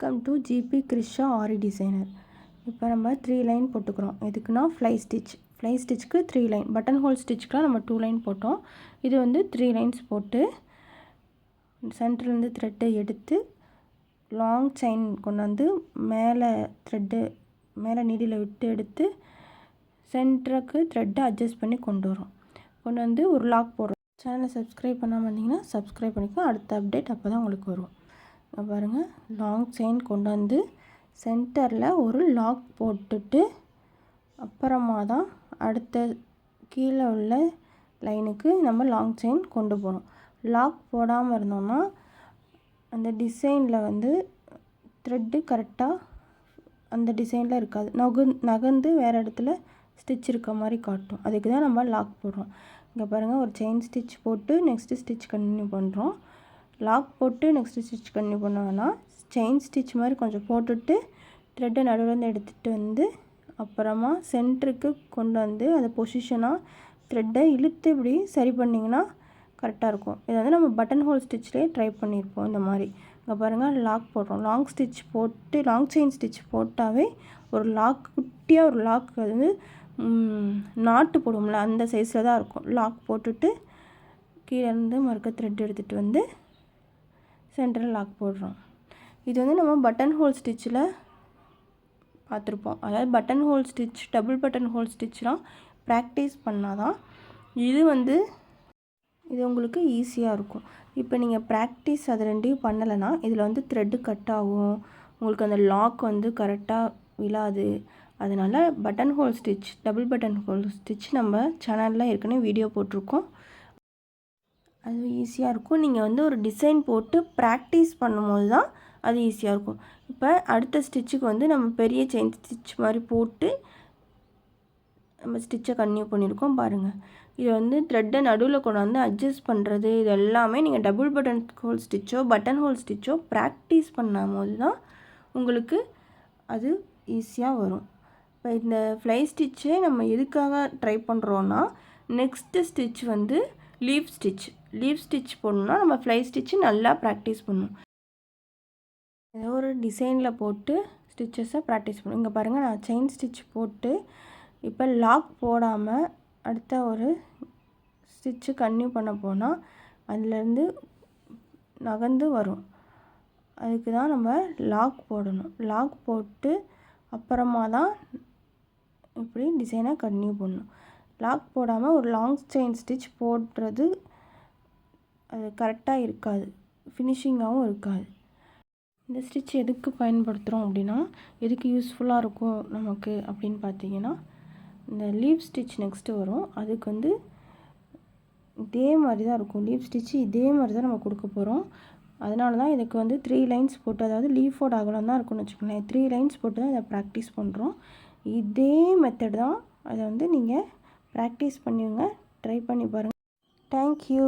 Welcome to GP Krisha Aari designer. இப்போ நம்ம three line போட்டுக்கிறோம். எதுக்குன்னா ஃப்ளை ஸ்டிச் ஃப்ளை ஸ்டிச்சுக்கு த்ரீ லைன் பட்டன் ஹோல் ஸ்டிச்சுக்குலாம் நம்ம டூ லைன் போட்டோம். இது வந்து த்ரீ லைன்ஸ் போட்டு சென்டர்லேருந்து த்ரெட்டை எடுத்து லாங் செயின் கொண்டு வந்து மேலே த்ரெட்டு மேலே நீடியில் விட்டு எடுத்து சென்டருக்கு த்ரெட்டை அட்ஜஸ்ட் பண்ணி கொண்டு வரோம் கொண்டு வந்து ஒரு லாக் போடுறோம். சேனலை சப்ஸ்கிரைப் பண்ணாமல் இருந்தீங்கன்னா சப்ஸ்கிரைப் பண்ணிக்கோ. அடுத்த அப்டேட் அப்போ தான் உங்களுக்கு வரும். பாருங்கள் லாங் செயின் கொண்டு வந்து சென்டரில் ஒரு லாக் போட்டுட்டு அப்புறமா தான் அடுத்த கீழே உள்ள லைனுக்கு நம்ம லாங் செயின் கொண்டு போகிறோம் லாக் போடாமல் இருந்தோம்னா அந்த டிசைனில் வந்து த்ரெட்டு கரெக்டாக அந்த டிசைனில் இருக்காது. நகு நகர்ந்து வேறு இடத்துல ஸ்டிச் இருக்க மாதிரி காட்டும். அதுக்கு தான் நம்ம லாக் போடுறோம். இங்கே பாருங்கள் ஒரு செயின் ஸ்டிச் போட்டு நெக்ஸ்ட்டு ஸ்டிச் கண்டினியூ பண்ணுறோம் லாக் போட்டு நெக்ஸ்ட்டு ஸ்டிச் பண்ணி பண்ணோன்னா செயின் ஸ்டிச் மாதிரி கொஞ்சம் போட்டுட்டு த்ரெட்டை நடுவில் எடுத்துகிட்டு வந்து அப்புறமா சென்டருக்கு கொண்டு வந்து அதை பொசிஷனாக த்ரெட்டை இழுத்து இப்படி சரி பண்ணிங்கன்னா கரெக்டாக இருக்கும். இதை வந்து நம்ம பட்டன் ஹோல் ஸ்டிச்லேயே ட்ரை பண்ணியிருப்போம் இந்த மாதிரி. இங்கே பாருங்கள் லாக் போடுறோம். லாங் ஸ்டிச் போட்டு லாங் செயின் ஸ்டிச் போட்டாவே ஒரு லாக் குட்டியாக ஒரு லாக் வந்து நாட்டு போடுவோம்ல அந்த சைஸில் தான் இருக்கும். லாக் போட்டுட்டு கீழேருந்து மறுக்க த்ரெட் எடுத்துகிட்டு வந்து சென்டரில் லாக் போடுறோம். இது வந்து நம்ம பட்டன் ஹோல் ஸ்டிச்சில் பார்த்துருப்போம். அதாவது button hole stitch double button hole ஸ்டிச்லாம் practice பண்ணால் தான் இது வந்து இது உங்களுக்கு ஈஸியாக இருக்கும். இப்போ நீங்கள் ப்ராக்டிஸ் அது ரெண்டையும் பண்ணலைன்னா இதில் வந்து த்ரெட்டு கட் ஆகும். உங்களுக்கு அந்த லாக் வந்து கரெக்டாக விழாது. அதனால் button hole stitch double button hole stitch நம்ம சேனலில் ஏற்கனவே வீடியோ போட்டிருக்கோம். அது ஈஸியாக இருக்கும். நீங்கள் வந்து ஒரு டிசைன் போட்டு ப்ராக்டிஸ் பண்ணும்போது தான் அது ஈஸியாக இருக்கும். இப்போ அடுத்த ஸ்டிச்சுக்கு வந்து நம்ம பெரிய செயின் ஸ்டிச் மாதிரி போட்டு நம்ம ஸ்டிச்சை கன்டினியூ பண்ணியிருக்கோம் பாருங்கள் இது வந்து த்ரெட்டை நடுவில் கொண்டு வந்து அட்ஜஸ்ட் பண்ணுறது இது எல்லாமே நீங்கள் டபுள் பட்டன் ஹோல் ஸ்டிச்சோ பட்டன் ஹோல் ஸ்டிச்சோ ப்ராக்டிஸ் பண்ணும்போது தான் உங்களுக்கு அது ஈஸியாக வரும். இப்போ இந்த ஃப்ளை ஸ்டிச்சே நம்ம எதுக்காக ட்ரை பண்ணுறோன்னா நெக்ஸ்ட்டு ஸ்டிச் வந்து லீவ் ஸ்டிச் லீவ் ஸ்டிச் போடணுன்னா நம்ம ஃப்ளை ஸ்டிச்சு நல்லா ப்ராக்டிஸ் பண்ணணும். ஏதோ ஒரு டிசைனில் போட்டு ஸ்டிச்சஸை ப்ராக்டிஸ் பண்ணணும். இங்கே பாருங்கள் நான் செயின் ஸ்டிச் போட்டு இப்போ லாக் போடாமல் அடுத்த ஒரு ஸ்டிச்சு கன்டினியூ பண்ண போனால் அதுலேருந்து நகர்ந்து வரும். அதுக்கு தான் நம்ம லாக் போடணும். லாக் போட்டு அப்புறமா தான் இப்படி டிசைனை கன்டினியூ பண்ணணும். லாக் போடாமல் ஒரு லாங் செயின் ஸ்டிச் போடுறது அது கரெக்டாக இருக்காது. ஃபினிஷிங்காகவும் இருக்காது. இந்த ஸ்டிச் எதுக்கு பயன்படுத்துகிறோம் அப்படின்னா எதுக்கு யூஸ்ஃபுல்லாக இருக்கும் நமக்கு அப்படின்னு பார்த்தீங்கன்னா இந்த லீவ் ஸ்டிச் நெக்ஸ்ட்டு வரும். அதுக்கு வந்து இதே மாதிரி தான் இருக்கும். லீவ் ஸ்டிச்சு இதே மாதிரி தான் நம்ம கொடுக்க போகிறோம் அதனால தான் இதுக்கு வந்து த்ரீ லைன்ஸ் போட்டு அதாவது லீஃபோட அகலம் தான் இருக்கும்னு வச்சுக்கோங்களேன். த்ரீ லைன்ஸ் போட்டு தான் இதை ப்ராக்டிஸ் பண்ணுறோம் இதே மெத்தட் தான் அதை வந்து நீங்கள் ப்ராக்டிஸ் பண்ணுங்க ட்ரை பண்ணி பாருங்கள் தேங்க்யூ